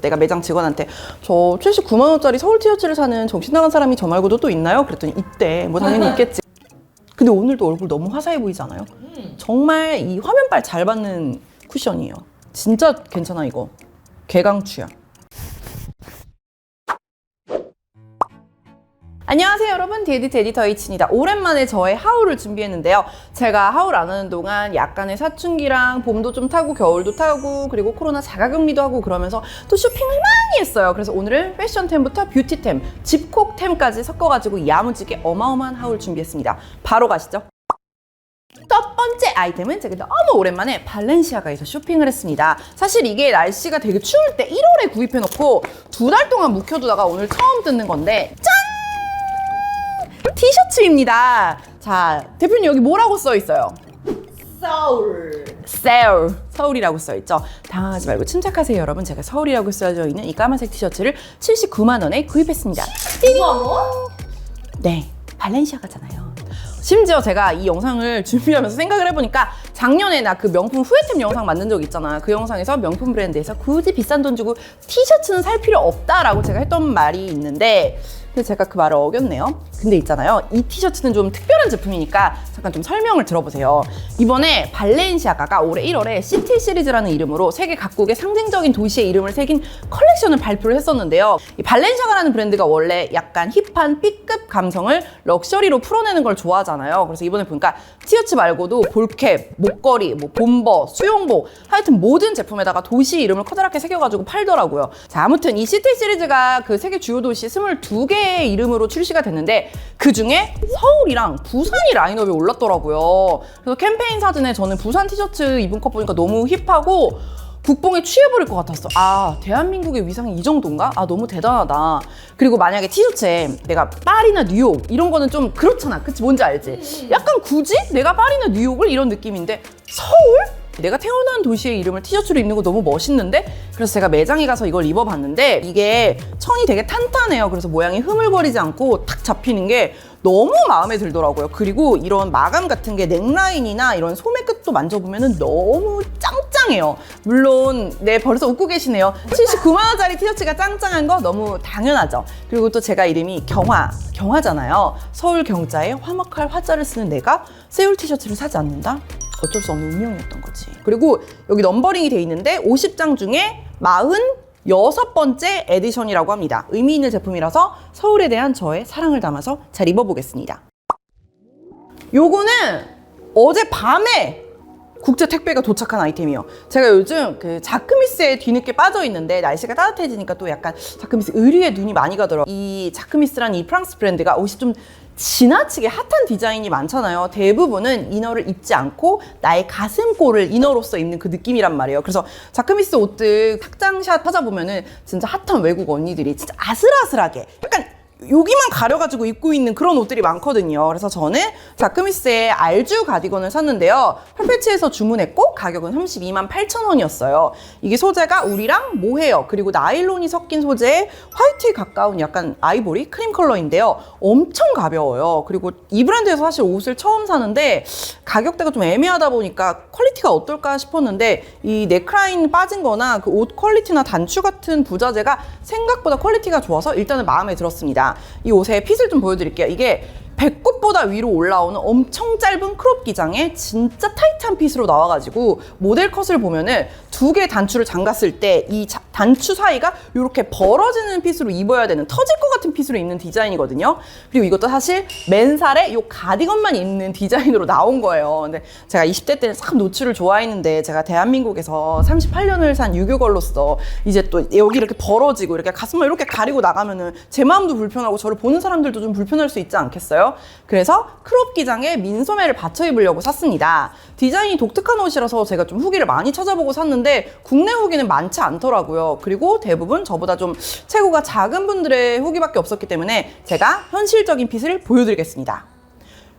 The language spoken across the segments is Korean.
내가 매장 직원한테 저 79만 원짜리 서울 티셔츠를 사는 정신 나간 사람이 저 말고도 또 있나요? 그랬더니 있대. 뭐 당연히 있겠지. 근데 오늘도 얼굴 너무 화사해 보이지 않아요? 정말 이 화면빨 잘 받는 쿠션이에요. 진짜 괜찮아 이거. 개강추야. 안녕하세요 여러분. 디에디트 에디터 H입니다. 오랜만에 저의 하울을 준비했는데요. 제가 하울 안 하는 동안 약간의 사춘기랑 봄도 좀 타고 겨울도 타고 그리고 코로나 자가격리도 하고 그러면서 또 쇼핑을 많이 했어요. 그래서 오늘은 패션템부터 뷰티템, 집콕템까지 섞어가지고 야무지게 어마어마한 하울 준비했습니다. 바로 가시죠. 첫 번째 아이템은 제가 너무 오랜만에 발렌시아가에서 쇼핑을 했습니다. 사실 이게 날씨가 되게 추울 때 1월에 구입해놓고 두 달 동안 묵혀두다가 오늘 처음 뜯는 건데 짠! 티셔츠입니다. 자, 대표님 여기 뭐라고 써 있어요? 서울. 서울 서울이라고 써 있죠 당황하지 말고 침착하세요 여러분 제가 서울이라고 써져 있는 이 까만색 티셔츠를 79만 원에 구입했습니다 우와. 네 발렌시아가잖아요 심지어 제가 이 영상을 준비하면서 생각을 해보니까 작년에 나 그 명품 후회템 영상 만든 적 있잖아 그 영상에서 명품 브랜드에서 굳이 비싼 돈 주고 티셔츠는 살 필요 없다라고 제가 했던 말이 있는데 근데 제가 그 말을 어겼네요. 근데 있잖아요. 이 티셔츠는 좀 특별한 제품이니까 잠깐 좀 설명을 들어보세요. 이번에 발렌시아가가 올해 1월에 시티 시리즈라는 이름으로 세계 각국의 상징적인 도시의 이름을 새긴 컬렉션을 발표를 했었는데요. 이 발렌시아가라는 브랜드가 원래 약간 힙한 B급 감성을 럭셔리로 풀어내는 걸 좋아하잖아요. 그래서 이번에 보니까 티셔츠 말고도 볼캡, 목걸이, 뭐 본버, 수영복 하여튼 모든 제품에다가 도시 이름을 커다랗게 새겨가지고 팔더라고요. 자 아무튼 이 시티 시리즈가 그 세계 주요 도시 22개 의 이름으로 출시가 됐는데 그 중에 서울이랑 부산이 라인업에 올랐더라고요. 그래서 캠페인 사진에 저는 부산 티셔츠 입은 컷 보니까 너무 힙하고 국뽕에 취해버릴 것 같았어. 아, 대한민국의 위상이 이 정도인가? 아, 너무 대단하다. 그리고 만약에 티셔츠에 내가 파리나 뉴욕 이런 거는 좀 그렇잖아. 그치? 뭔지 알지? 약간 굳이 내가 파리나 뉴욕을 이런 느낌인데 서울? 내가 태어난 도시의 이름을 티셔츠로 입는 거 너무 멋있는데? 그래서 제가 매장에 가서 이걸 입어봤는데 이게 천이 되게 탄탄해요. 그래서 모양이 흐물거리지 않고 탁 잡히는 게 너무 마음에 들더라고요. 그리고 이런 마감 같은 게 넥라인이나 이런 소매 끝도 만져보면 너무 짱짱해요. 물론 네 벌써 웃고 계시네요. 79만 원짜리 티셔츠가 짱짱한 거 너무 당연하죠. 그리고 또 제가 이름이 경화, 경화잖아요. 서울 경자에 화목할 화자를 쓰는 내가 세울 티셔츠를 사지 않는다? 어쩔 수 없는 운명이었던 거지. 그리고 여기 넘버링이 돼 있는데 50장 중에 46번째 에디션이라고 합니다. 의미 있는 제품이라서 서울에 대한 저의 사랑을 담아서 잘 입어보겠습니다. 요거는 어제 밤에 국제 택배가 도착한 아이템이요. 제가 요즘 그 자크미스에 뒤늦게 빠져 있는데 날씨가 따뜻해지니까 또 약간 자크미스 의류에 눈이 많이 가더라고요. 이 자크미스라는 이 프랑스 브랜드가 옷이 좀 지나치게 핫한 디자인이 많잖아요. 대부분은 이너를 입지 않고 나의 가슴골을 이너로서 입는 그 느낌이란 말이에요. 그래서 자크미스 옷들 탁장샷 찾아보면은 진짜 핫한 외국 언니들이 진짜 아슬아슬하게 약간 여기만 가려가지고 입고 있는 그런 옷들이 많거든요. 그래서 저는 자크미스의 알주 가디건을 샀는데요. 팔페치에서 주문했고 가격은 32만 8천 원이었어요. 이게 소재가 울이랑 모헤어 그리고 나일론이 섞인 소재의 화이트에 가까운 약간 아이보리 크림 컬러인데요. 엄청 가벼워요. 그리고 이 브랜드에서 사실 옷을 처음 사는데 가격대가 좀 애매하다 보니까 퀄리티가 어떨까 싶었는데 이 넥라인 빠진 거나 그 옷 퀄리티나 단추 같은 부자재가 생각보다 퀄리티가 좋아서 일단은 마음에 들었습니다. 이 옷의 핏을 좀 보여드릴게요. 이게 배꼽보다 위로 올라오는 엄청 짧은 크롭 기장에 진짜 타이트한 핏으로 나와가지고 모델 컷을 보면은 두 개의 단추를 잠갔을 때 이 단추 사이가 이렇게 벌어지는 핏으로 입어야 되는 터질 것 같은 핏으로 입는 디자인이거든요. 그리고 이것도 사실 맨살에 이 가디건만 입는 디자인으로 나온 거예요. 근데 제가 20대 때는 참 노출을 좋아했는데 제가 대한민국에서 38년을 산 유교걸로서 이제 또 여기 이렇게 벌어지고 이렇게 가슴을 이렇게 가리고 나가면은 제 마음도 불편하고 저를 보는 사람들도 좀 불편할 수 있지 않겠어요? 그래서 크롭 기장에 민소매를 받쳐 입으려고 샀습니다. 디자인이 독특한 옷이라서 제가 좀 후기를 많이 찾아보고 샀는데 국내 후기는 많지 않더라고요. 그리고 대부분 저보다 좀 체구가 작은 분들의 후기밖에 없었기 때문에 제가 현실적인 핏을 보여드리겠습니다.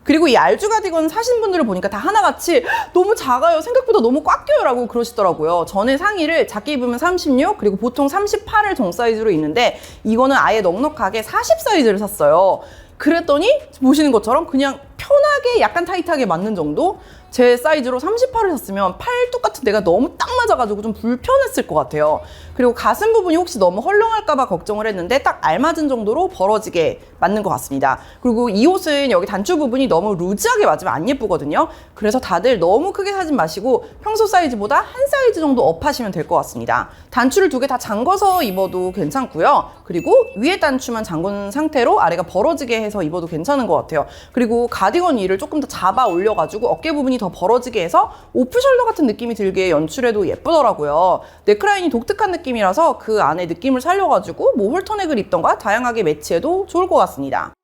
그리고 이 알주 가디건 사신 분들을 보니까 다 하나같이 너무 작아요. 생각보다 너무 꽉 껴요. 라고 그러시더라고요. 전에 상의를 작게 입으면 36, 그리고 보통 38을 정 사이즈로 입는데 이거는 아예 넉넉하게 40 사이즈를 샀어요. 그랬더니 보시는 것처럼 그냥 편하게 약간 타이트하게 맞는 정도? 제 사이즈로 38을 샀으면 팔뚝 같은 데가 너무 딱 맞아가지고 좀 불편했을 것 같아요. 그리고 가슴 부분이 혹시 너무 헐렁할까봐 걱정을 했는데 딱 알맞은 정도로 벌어지게 맞는 것 같습니다. 그리고 이 옷은 여기 단추 부분이 너무 루즈하게 맞으면 안 예쁘거든요. 그래서 다들 너무 크게 사지 마시고 평소 사이즈보다 한 사이즈 정도 업하시면 될 것 같습니다. 단추를 두 개 다 잠궈서 입어도 괜찮고요. 그리고 위에 단추만 잠근 상태로 아래가 벌어지게 해서 입어도 괜찮은 것 같아요. 그리고 가디건 위를 조금 더 잡아 올려가지고 어깨 부분이 더 벌어지게 해서 오프숄더 같은 느낌이 들게 연출해도 예쁘더라고요. 넥라인이 독특한 느낌이라서 그 안에 느낌을 살려가지고 뭐 홀터넥을 입던가 다양하게 매치해도 좋을 것 같습니다.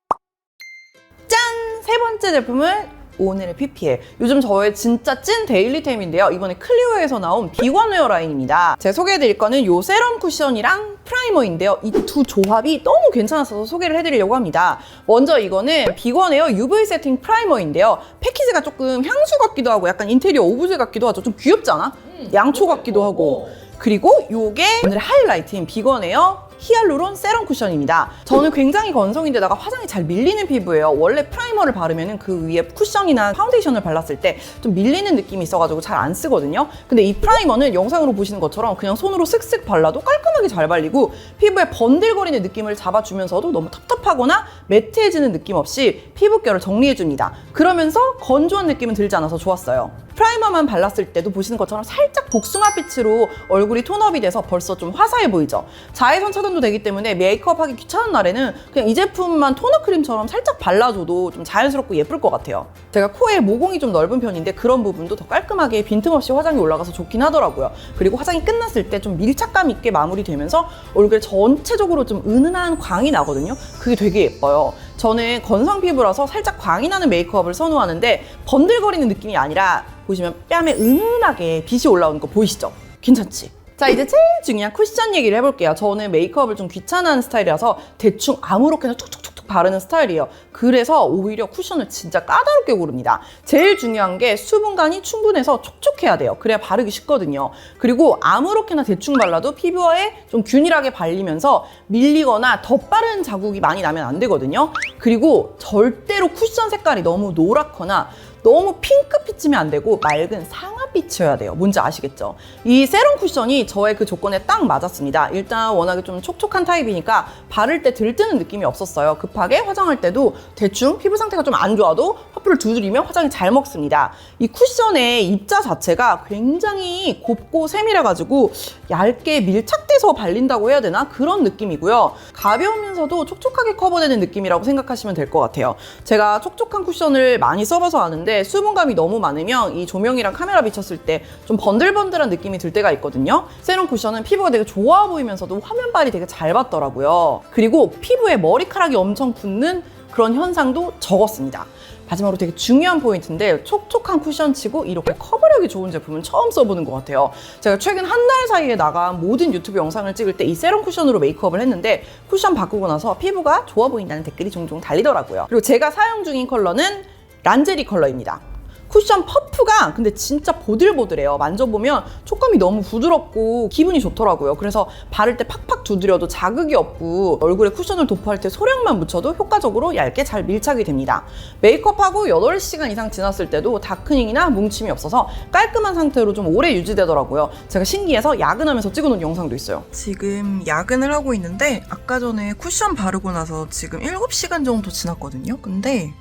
짠! 세 번째 제품은 오늘의 PPL. 요즘 저의 진짜 찐 데일리템인데요. 이번에 클리오에서 나온 비건웨어 라인입니다. 제가 소개해드릴 거는 요 세럼 쿠션이랑 프라이머인데요. 이 두 조합이 너무 괜찮아서 소개를 해드리려고 합니다. 먼저 이거는 비건웨어 UV 세팅 프라이머인데요. 패키지가 조금 향수 같기도 하고 약간 인테리어 오브제 같기도 하죠. 좀 귀엽지 않아? 양초 같기도 하고. 그리고 요게 오늘의 하이라이트인 비건에어 히알루론 세럼 쿠션입니다. 저는 굉장히 건성인데다가 화장이 잘 밀리는 피부예요. 원래 프라이머를 바르면 그 위에 쿠션이나 파운데이션을 발랐을 때 좀 밀리는 느낌이 있어가지고 잘 안 쓰거든요. 근데 이 프라이머는 영상으로 보시는 것처럼 그냥 손으로 슥슥 발라도 깔끔하게 잘 발리고 피부에 번들거리는 느낌을 잡아주면서도 너무 텁텁하거나 매트해지는 느낌 없이 피부결을 정리해줍니다. 그러면서 건조한 느낌은 들지 않아서 좋았어요. 프라이머만 발랐을 때도 보시는 것처럼 살짝 복숭아빛으로 얼굴이 톤업이 돼서 벌써 좀 화사해 보이죠. 자외선 차단도 되기 때문에 메이크업 하기 귀찮은 날에는 그냥 이 제품만 토너 크림처럼 살짝 발라줘도 좀 자연스럽고 예쁠 것 같아요. 제가 코에 모공이 좀 넓은 편인데 그런 부분도 더 깔끔하게 빈틈없이 화장이 올라가서 좋긴 하더라고요. 그리고 화장이 끝났을 때 좀 밀착감 있게 마무리되면서 얼굴에 전체적으로 좀 은은한 광이 나거든요. 그게 되게 예뻐요. 저는 건성 피부라서 살짝 광이 나는 메이크업을 선호하는데 번들거리는 느낌이 아니라 보시면 뺨에 은은하게 빛이 올라오는 거 보이시죠? 괜찮지? 자 이제 제일 중요한 쿠션 얘기를 해볼게요. 저는 메이크업을 좀 귀찮아하는 스타일이라서 대충 아무렇게나 툭툭 바르는 스타일이에요. 그래서 오히려 쿠션을 진짜 까다롭게 고릅니다. 제일 중요한 게 수분감이 충분해서 촉촉해야 돼요. 그래야 바르기 쉽거든요. 그리고 아무렇게나 대충 발라도 피부에 좀 균일하게 발리면서 밀리거나 덧바른 자국이 많이 나면 안 되거든요. 그리고 절대로 쿠션 색깔이 너무 노랗거나 너무 핑크빛이면 안 되고 맑은 상 아빛이어야 돼요. 뭔지 아시겠죠? 이 세럼 쿠션이 저의 그 조건에 딱 맞았습니다. 일단 워낙에 좀 촉촉한 타입이니까 바를 때 들뜨는 느낌이 없었어요. 급하게 화장할 때도 대충 피부 상태가 좀 안 좋아도 퍼프를 두드리면 화장이 잘 먹습니다. 이 쿠션의 입자 자체가 굉장히 곱고 세밀해가지고 얇게 밀착돼서 발린다고 해야 되나? 그런 느낌이고요. 가벼우면서도 촉촉하게 커버되는 느낌이라고 생각하시면 될 것 같아요. 제가 촉촉한 쿠션을 많이 써봐서 아는데 수분감이 너무 많으면 이 조명이랑 카메라 비쳤을 때 좀 번들번들한 느낌이 들 때가 있거든요. 세럼 쿠션은 피부가 되게 좋아 보이면서도 화면발이 되게 잘 받더라고요. 그리고 피부에 머리카락이 엄청 붙는 그런 현상도 적었습니다. 마지막으로 되게 중요한 포인트인데 촉촉한 쿠션치고 이렇게 커버력이 좋은 제품은 처음 써보는 것 같아요. 제가 최근 한 달 사이에 나간 모든 유튜브 영상을 찍을 때 이 세럼 쿠션으로 메이크업을 했는데 쿠션 바꾸고 나서 피부가 좋아 보인다는 댓글이 종종 달리더라고요. 그리고 제가 사용 중인 컬러는 란제리 컬러입니다. 쿠션 퍼프가 근데 진짜 보들보들해요. 만져보면 촉감이 너무 부드럽고 기분이 좋더라고요. 그래서 바를 때 팍팍 두드려도 자극이 없고 얼굴에 쿠션을 도포할 때 소량만 묻혀도 효과적으로 얇게 잘 밀착이 됩니다. 메이크업하고 8시간 이상 지났을 때도 다크닝이나 뭉침이 없어서 깔끔한 상태로 좀 오래 유지되더라고요. 제가 신기해서 야근하면서 찍어놓은 영상도 있어요. 지금 야근을 하고 있는데 아까 전에 쿠션 바르고 나서 지금 7시간 정도 지났거든요. 근데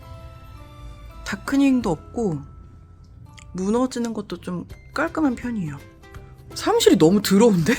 다크닝도 없고 무너지는 것도 좀 깔끔한 편이에요. 사무실이 너무 더러운데?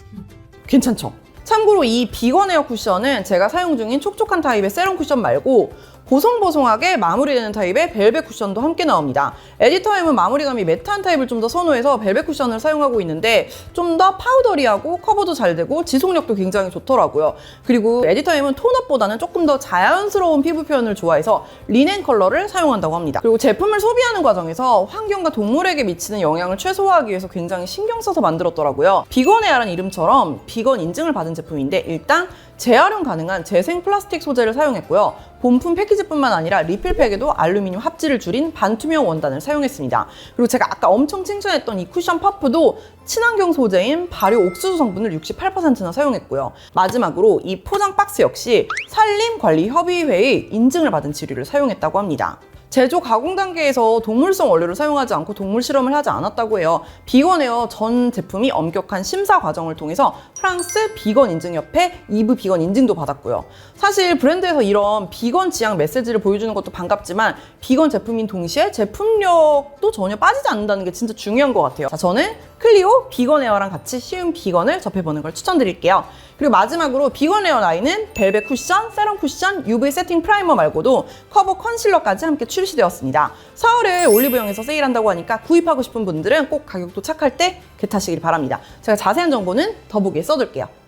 괜찮죠? 참고로 이 비건 에어 쿠션은 제가 사용 중인 촉촉한 타입의 세럼 쿠션 말고 보송보송하게 마무리되는 타입의 벨벳 쿠션도 함께 나옵니다. 에디터 M은 마무리감이 매트한 타입을 좀 더 선호해서 벨벳 쿠션을 사용하고 있는데 좀 더 파우더리하고 커버도 잘 되고 지속력도 굉장히 좋더라고요. 그리고 에디터 M은 톤업보다는 조금 더 자연스러운 피부 표현을 좋아해서 리넨 컬러를 사용한다고 합니다. 그리고 제품을 소비하는 과정에서 환경과 동물에게 미치는 영향을 최소화하기 위해서 굉장히 신경 써서 만들었더라고요. 비건에아라는 이름처럼 비건 인증을 받은 제품인데 일단 재활용 가능한 재생 플라스틱 소재를 사용했고요. 본품 패키지뿐만 아니라 리필팩에도 알루미늄 합지를 줄인 반투명 원단을 사용했습니다. 그리고 제가 아까 엄청 칭찬했던 이 쿠션 퍼프도 친환경 소재인 발효 옥수수 성분을 68%나 사용했고요. 마지막으로 이 포장 박스 역시 산림관리협의회의 인증을 받은 지류를 사용했다고 합니다. 제조 가공 단계에서 동물성 원료를 사용하지 않고 동물 실험을 하지 않았다고 해요. 비건에어 전 제품이 엄격한 심사 과정을 통해서 프랑스 비건 인증협회 2부 비건 인증도 받았고요. 사실 브랜드에서 이런 비건 지향 메시지를 보여주는 것도 반갑지만 비건 제품인 동시에 제품력도 전혀 빠지지 않는다는 게 진짜 중요한 것 같아요. 자, 저는 클리오 비건 에어랑 같이 쉬운 비건을 접해보는 걸 추천드릴게요. 그리고 마지막으로 비건 에어 라인은 벨벳 쿠션, 세럼 쿠션, UV 세팅 프라이머 말고도 커버 컨실러까지 함께 출시되었습니다. 4월에 올리브영에서 세일한다고 하니까 구입하고 싶은 분들은 꼭 가격 도 착할 때 겟하시길 바랍니다. 제가 자세한 정보는 더보기에 써둘게요.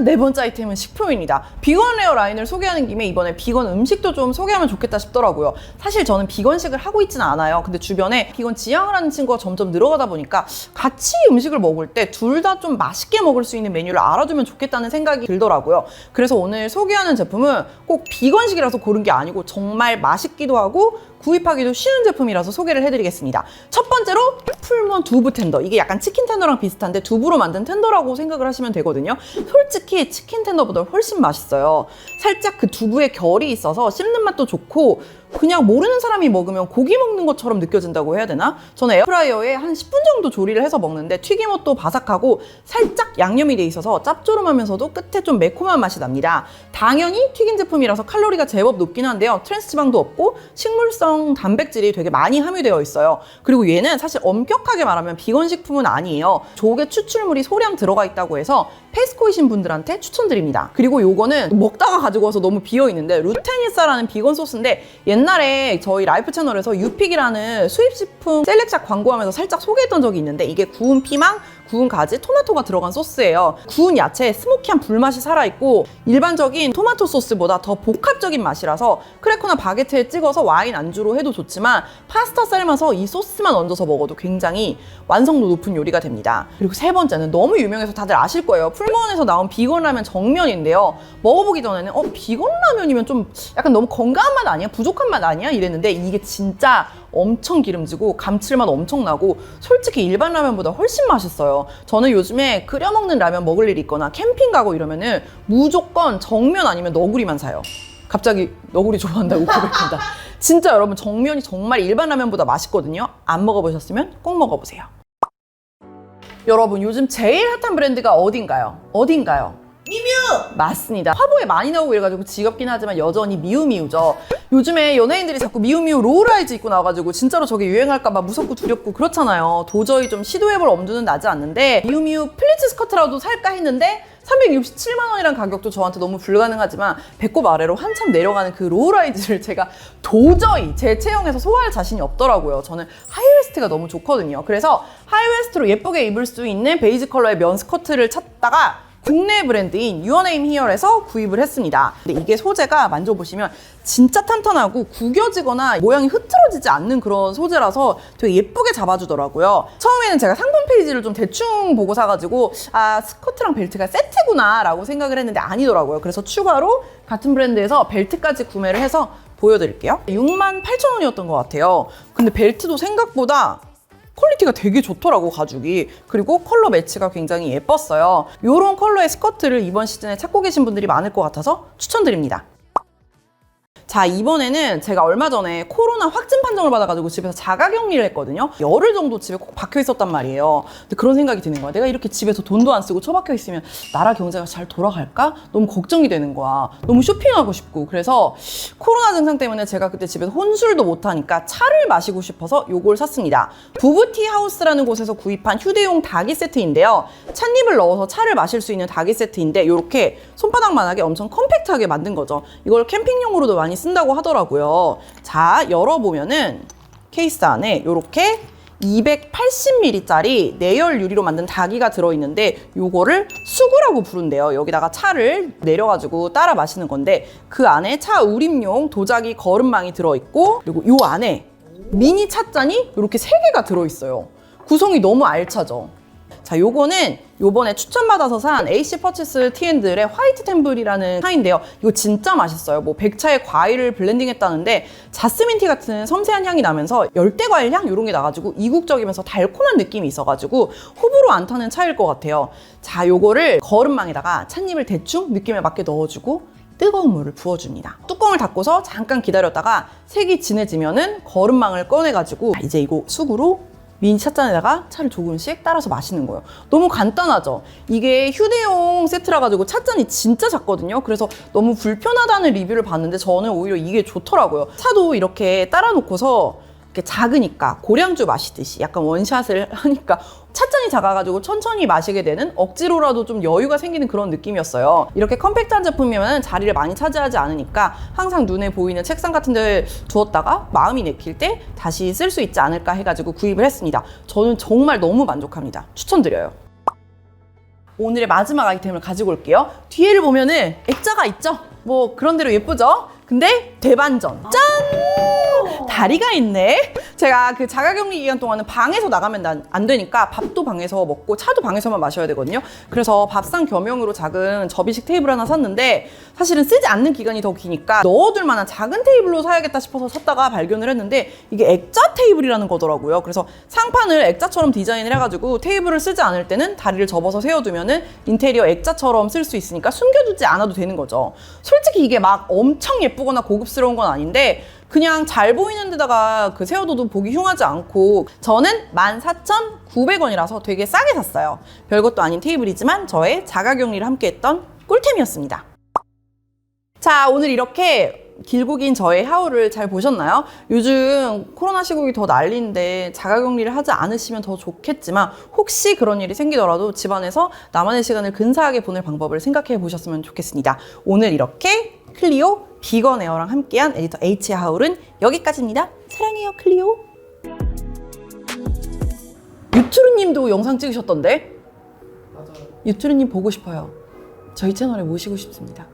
짠! 네 번째 아이템은 식품입니다. 비건 레어 라인을 소개하는 김에 이번에 비건 음식도 좀 소개하면 좋겠다 싶더라고요. 사실 저는 비건식을 하고 있지는 않아요. 근데 주변에 비건 지향을 하는 친구가 점점 늘어가다 보니까 같이 음식을 먹을 때 둘 다 좀 맛있게 먹을 수 있는 메뉴를 알아두면 좋겠다는 생각이 들더라고요. 그래서 오늘 소개하는 제품은 꼭 비건식이라서 고른 게 아니고 정말 맛있기도 하고 구입하기도 쉬운 제품이라서 소개를 해드리겠습니다. 첫 번째로 풀몬 두부 텐더. 이게 약간 치킨 텐더랑 비슷한데 두부로 만든 텐더라고 생각을 하시면 되거든요. 솔직히 치킨 텐더보다 훨씬 맛있어요. 살짝 그 두부의 결이 있어서 씹는 맛도 좋고 그냥 모르는 사람이 먹으면 고기 먹는 것처럼 느껴진다고 해야 되나? 저는 에어프라이어에 한 10분 정도 조리를 해서 먹는데 튀김옷도 바삭하고 살짝 양념이 돼 있어서 짭조름하면서도 끝에 좀 매콤한 맛이 납니다. 당연히 튀긴 제품이라서 칼로리가 제법 높긴 한데요. 트랜스 지방도 없고 식물성 단백질이 되게 많이 함유되어 있어요. 그리고 얘는 사실 엄격하게 말하면 비건 식품은 아니에요. 조개 추출물이 소량 들어가 있다고 해서 페스코이신 분들한테 추천드립니다. 그리고 요거는 먹다가 가지고 와서 너무 비어 있는데 루테니사라는 비건 소스인데 옛날에 저희 라이프 채널에서 유픽이라는 수입 식품 셀렉샷 광고하면서 살짝 소개했던 적이 있는데 이게 구운 피망, 구운 가지, 토마토가 들어간 소스예요. 구운 야채에 스모키한 불맛이 살아있고 일반적인 토마토 소스보다 더 복합적인 맛이라서 크래커나 바게트에 찍어서 와인 안주로 해도 좋지만 파스타 삶아서 이 소스만 얹어서 먹어도 굉장히 완성도 높은 요리가 됩니다. 그리고 세 번째는 너무 유명해서 다들 아실 거예요. 풀무원에서 나온 비건 라면 정면인데요. 먹어보기 전에는 어 비건 라면이면 좀 약간 너무 건강한 맛 아니야? 부족한 맛 아니야? 이랬는데 이게 진짜 엄청 기름지고 감칠맛 엄청 나고 솔직히 일반 라면보다 훨씬 맛있어요. 저는 요즘에 끓여 먹는 라면 먹을 일이 있거나 캠핑 가고 이러면은 무조건 정면 아니면 너구리만 사요. 갑자기 너구리 좋아한다고 고백한다. 진짜 여러분 정면이 정말 일반 라면보다 맛있거든요. 안 먹어보셨으면 꼭 먹어보세요. 여러분 요즘 제일 핫한 브랜드가 어딘가요? 어딘가요? 미뮤! 맞습니다. 화보에 많이 나오고 이래가지고 지겹긴 하지만 여전히 미우미우죠. 요즘에 연예인들이 자꾸 미우미우 로우라이즈 입고 나와가지고 진짜로 저게 유행할까봐 무섭고 두렵고 그렇잖아요. 도저히 좀 시도해볼 엄두는 나지 않는데 미우미우 플리츠 스커트라도 살까 했는데 367만 원이란 가격도 저한테 너무 불가능하지만 배꼽 아래로 한참 내려가는 그 로우라이즈를 제가 도저히 제 체형에서 소화할 자신이 없더라고요. 저는 하이웨스트가 너무 좋거든요. 그래서 하이웨스트로 예쁘게 입을 수 있는 베이지 컬러의 면 스커트를 찾다가 국내 브랜드인 유어네임 히어에서 구입을 했습니다. 근데 이게 소재가 만져보시면 진짜 탄탄하고 구겨지거나 모양이 흐트러지지 않는 그런 소재라서 되게 예쁘게 잡아주더라고요. 처음에는 제가 상품 페이지를 좀 대충 보고 사가지고 아 스커트랑 벨트가 세트구나 라고 생각을 했는데 아니더라고요. 그래서 추가로 같은 브랜드에서 벨트까지 구매를 해서 보여드릴게요. 6만 8천 원이었던 것 같아요. 근데 벨트도 생각보다 퀄리티가 되게 좋더라고 가죽이. 그리고 컬러 매치가 굉장히 예뻤어요. 이런 컬러의 스커트를 이번 시즌에 찾고 계신 분들이 많을 것 같아서 추천드립니다 자 이번에는 제가 얼마 전에 코로나 확진 판정을 받아가지고 집에서 자가격리를 했거든요. 열흘 정도 집에 꼭 박혀 있었단 말이에요. 근데 그런 생각이 드는 거야. 내가 이렇게 집에서 돈도 안 쓰고 처박혀 있으면 나라 경제가 잘 돌아갈까? 너무 걱정이 되는 거야. 너무 쇼핑하고 싶고. 그래서 코로나 증상 때문에 제가 그때 집에서 혼술도 못하니까 차를 마시고 싶어서 요걸 샀습니다. 부부티 하우스라는 곳에서 구입한 휴대용 닭이 세트인데요. 찻잎을 넣어서 차를 마실 수 있는 닭이 세트인데 이렇게 손바닥만하게 엄청 컴팩트하게 만든 거죠. 이걸 캠핑용으로도 많이 쓴다고 하더라고요. 자, 열어보면은 케이스 안에 이렇게 280ml짜리 내열 유리로 만든 다기가 들어있는데 요거를 수구라고 부른대요. 여기다가 차를 내려가지고 따라 마시는 건데 그 안에 차 우림용 도자기 거름망이 들어있고 그리고 요 안에 미니 찻잔이 이렇게 세 개가 들어있어요. 구성이 너무 알차죠. 자, 요거는 요번에 추천받아서 산 AC 퍼치스 티앤들의 화이트 템블이라는 차인데요. 이거 진짜 맛있어요. 뭐 백차에 과일을 블렌딩 했다는데 자스민티 같은 섬세한 향이 나면서 열대 과일 향 이런 게 나가지고 이국적이면서 달콤한 느낌이 있어가지고 호불호 안 타는 차일 것 같아요. 자, 요거를 거름망에다가 찻잎을 대충 느낌에 맞게 넣어주고 뜨거운 물을 부어줍니다. 뚜껑을 닫고서 잠깐 기다렸다가 색이 진해지면은 거름망을 꺼내가지고 이제 이거 쑥으로 미니 찻잔에다가 차를 조금씩 따라서 마시는 거예요. 너무 간단하죠? 이게 휴대용 세트라 가지고 찻잔이 진짜 작거든요. 그래서 너무 불편하다는 리뷰를 봤는데 저는 오히려 이게 좋더라고요. 차도 이렇게 따라 놓고서 이렇게 작으니까 고량주 마시듯이 약간 원샷을 하니까 찻잔이 작아가지고 천천히 마시게 되는 억지로라도 좀 여유가 생기는 그런 느낌이었어요. 이렇게 컴팩트한 제품이면 자리를 많이 차지하지 않으니까 항상 눈에 보이는 책상 같은 데 두었다가 마음이 내킬 때 다시 쓸 수 있지 않을까 해가지고 구입을 했습니다. 저는 정말 너무 만족합니다. 추천드려요. 오늘의 마지막 아이템을 가지고 올게요. 뒤에를 보면은 액자가 있죠? 뭐 그런 대로 예쁘죠? 근데 대반전. 짠! 다리가 있네. 제가 그 자가격리 기간 동안은 방에서 나가면 난- 안 되니까 밥도 방에서 먹고 차도 방에서만 마셔야 되거든요. 그래서 밥상 겸용으로 작은 접이식 테이블 하나 샀는데 사실은 쓰지 않는 기간이 더 기니까 넣어둘 만한 작은 테이블로 사야겠다 싶어서 샀다가 발견을 했는데 이게 액자 테이블이라는 거더라고요. 그래서 상판을 액자처럼 디자인을 해가지고 테이블을 쓰지 않을 때는 다리를 접어서 세워두면은 인테리어 액자처럼 쓸 수 있으니까 숨겨두지 않아도 되는 거죠. 솔직히 이게 막 엄청 예쁘거나 고급스러운 건 아닌데 그냥 잘 보이는 데다가 그 세워둬도 보기 흉하지 않고 저는 14,900원이라서 되게 싸게 샀어요. 별것도 아닌 테이블이지만 저의 자가격리를 함께 했던 꿀템이었습니다. 자, 오늘 이렇게 길고 긴 저의 하울을 잘 보셨나요? 요즘 코로나 시국이 더 난리인데 자가격리를 하지 않으시면 더 좋겠지만 혹시 그런 일이 생기더라도 집안에서 나만의 시간을 근사하게 보낼 방법을 생각해 보셨으면 좋겠습니다. 오늘 이렇게 클리오 비건 에어랑 함께한 에디터 H의 하울은 여기까지입니다. 사랑해요, 클리오. 유트루님도 영상 찍으셨던데? 맞아요. 유트루님 보고 싶어요. 저희 채널에 모시고 싶습니다.